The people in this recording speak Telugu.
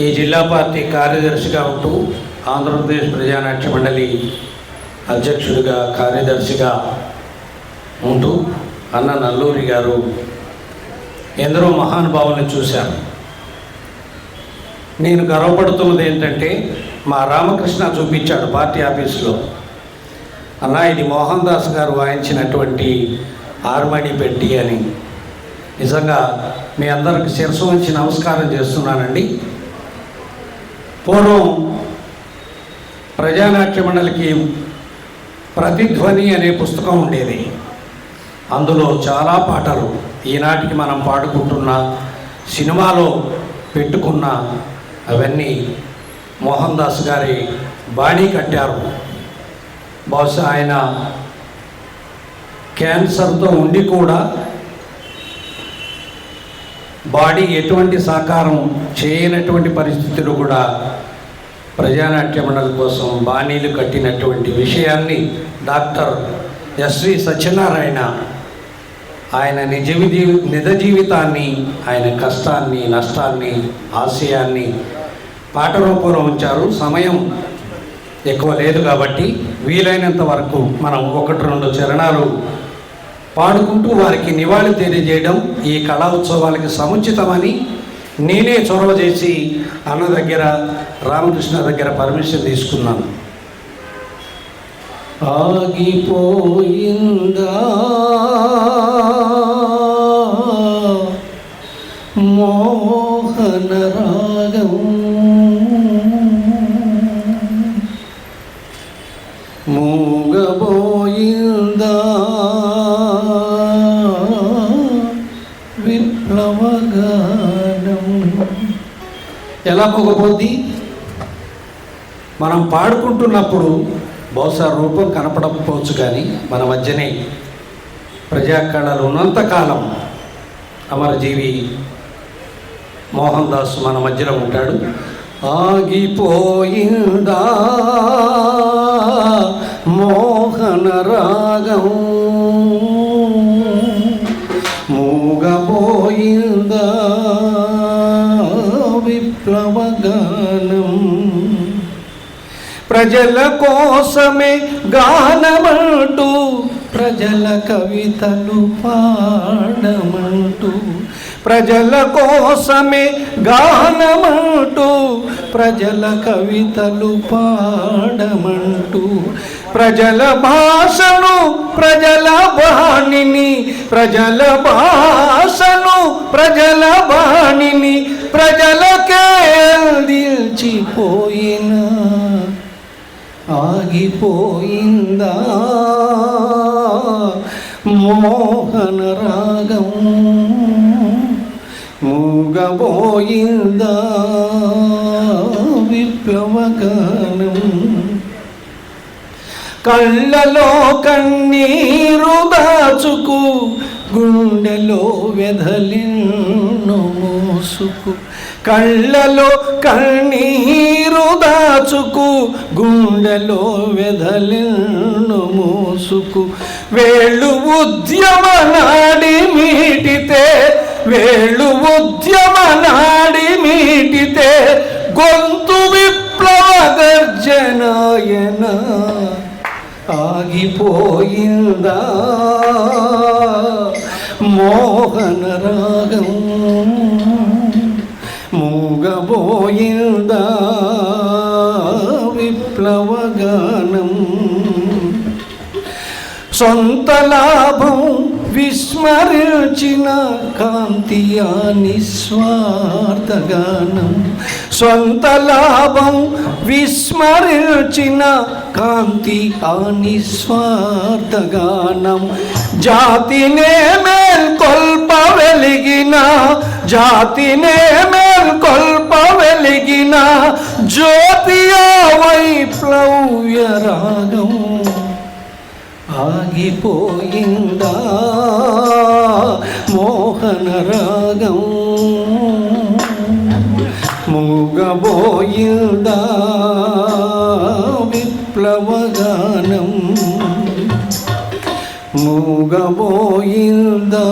ఈ జిల్లా పార్టీ కార్యదర్శిగా ఉంటూ ఆంధ్రప్రదేశ్ ప్రజానాట్య మండలి అధ్యక్షుడిగా కార్యదర్శిగా ఉంటూ అన్న నల్లూరి గారు ఎందరో మహానుభావులను చూశాను నేను గర్వపడుతున్నది ఏంటంటే మా రామకృష్ణ చూపించాడు పార్టీ ఆఫీసులో. అన్న ఇది మోహన్ దాస్ గారు వాయించినటువంటి ఆర్మడి పెట్టి అని. నిజంగా మీ అందరికి శిరసు వచ్చి నమస్కారం చేస్తున్నానండి. పూర్వం ప్రజానాట్య మండలికి ప్రతిధ్వని అనే పుస్తకం ఉండేది. అందులో చాలా పాటలు ఈనాటికి మనం పాడుకుంటున్న సినిమాలో పెట్టుకున్న అవన్నీ మోహన్ దాస్ గారి బాణీ కట్టారు. బహుశా ఆయన క్యాన్సర్తో ఉండి కూడా బాడీ ఎటువంటి సహకారం చేయనటువంటి పరిస్థితులు కూడా ప్రజానాట్య మండలి కోసం బాణీలు కట్టినటువంటి విషయాన్ని డాక్టర్ ఎస్వి సత్యనారాయణ ఆయన నిజ నిజ జీవితాన్ని ఆయన కష్టాన్ని నష్టాన్ని ఆశయాన్ని పాట రూపంలో ఉంచారు. సమయం ఎక్కువ లేదు కాబట్టి వీలైనంత వరకు మనం ఒకటి రెండు చరణాలు పాడుకుంటూ వారికి నివాళి తెలియజేయడం ఈ కళా ఉత్సవాలకి సముచితమని నేనే చొరవ చేసి అన్న దగ్గర రామకృష్ణ దగ్గర పర్మిషన్ తీసుకున్నాను. ఆగిపోయిందా? మోహనరా ఎలా మొగపోద్ది మనం పాడుకుంటున్నప్పుడు బహుశా రూపం కనపడకపోవచ్చు కానీ మన మధ్యనే ప్రజాకళలు ఉన్నంతకాలం అమరజీవి మోహన్ దాస్ మన మధ్యలో ఉంటాడు. ఆగిపోయిందా మోహన రాగం? మూగపోయిందా ప్రజల కోసమే గానమంటూ ప్రజల కవితలు పాడమంటూ ప్రజల కోసమే గానమంటూ ప్రజల కవితలు పాడమంటూ ప్రజల భాషను ప్రజల బాణిని ప్రజల భాషను ప్రజల బాణిని ప్రజలకే పోయిందా? మోహన రాగం మూగబోయిందా విప్లవగానం కళ్ళలో కన్నీరు దాచుకు గుండెలో వెధలిన్ను మోసుకు. కళ్ళలో కన్నీరు దాచుకు గుండెలో వెధలిన్ను మూసుకు. వేళ్ళు ఉద్యమ నాడి మీటితే వేళ్ళు ఉద్యమ నాడి మీటితే గొంతు విప్లవ గర్జనాయన ఆగిపోయిందా? మోహన రాగం మూగబోయిందా? విప్లవగానం. సొంత లాభం విస్మరించిన కాంతియా నిస్వార్థగానం. సొంత లాభం విస్మరించిన కాంతి ఆ నిస్వార్థగానం. జాతినే మేల్కొల్ప వెలిగిన జాతినే సంకల్ప వెలిగిన జ్యోతియా వైప్లవ్య రాగం ఆగిపోయిందా మోహన రాగం మూగబోయిందా విప్లవగానం? మూగబోయిందా